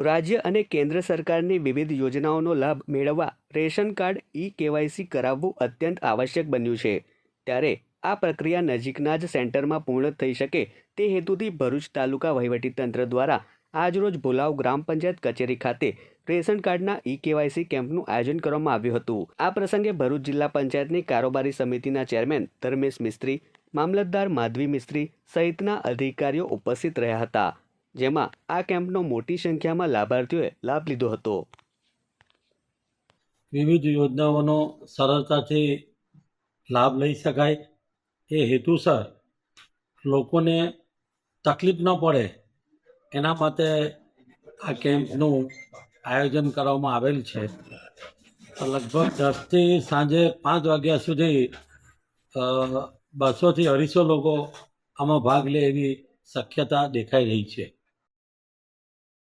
રાજ્ય અને કેન્દ્ર સરકારની વિવિધ યોજનાઓનો લાભ મેળવવા રેશન કાર્ડ ઈ કેવાયસી કરાવવું અત્યંત આવશ્યક બન્યું છે. ત્યારે આ પ્રક્રિયા નજીકના જ સેન્ટરમાં પૂર્ણ થઈ શકે તે હેતુથી ભરૂચ તાલુકા વહીવટીતંત્ર દ્વારા આજરોજ ભોલાવ ગ્રામ પંચાયત કચેરી ખાતે રેશન કાર્ડના ઈ કેવાયસી કેમ્પનું આયોજન કરવામાં આવ્યું હતું. આ પ્રસંગે ભરૂચ જિલ્લા પંચાયતની કારોબારી સમિતિના ચેરમેન ધર્મેશ મિસ્ત્રી, મામલતદાર માધવી મિસ્ત્રી સહિતના અધિકારીઓ ઉપસ્થિત રહ્યા હતા. જેમાં આ કેમ્પનો મોટી સંખ્યામાં લાભાર્થીઓએ લાભ લીધો હતો. વિવિધ યોજનાઓનો સરળતાથી લાભ લઈ શકાય. એ હેતુસર લોકોને તકલીફ ન પડે. એના માટે આ કેમ્પનું આયોજન કરવામાં આવેલ છે. લગભગ દસથી સાંજે પાંચ વાગ્યા સુધી બસોથી અઢીસો લોકો આમાં ભાગ લે એવી શક્યતા દેખાઈ રહી છે.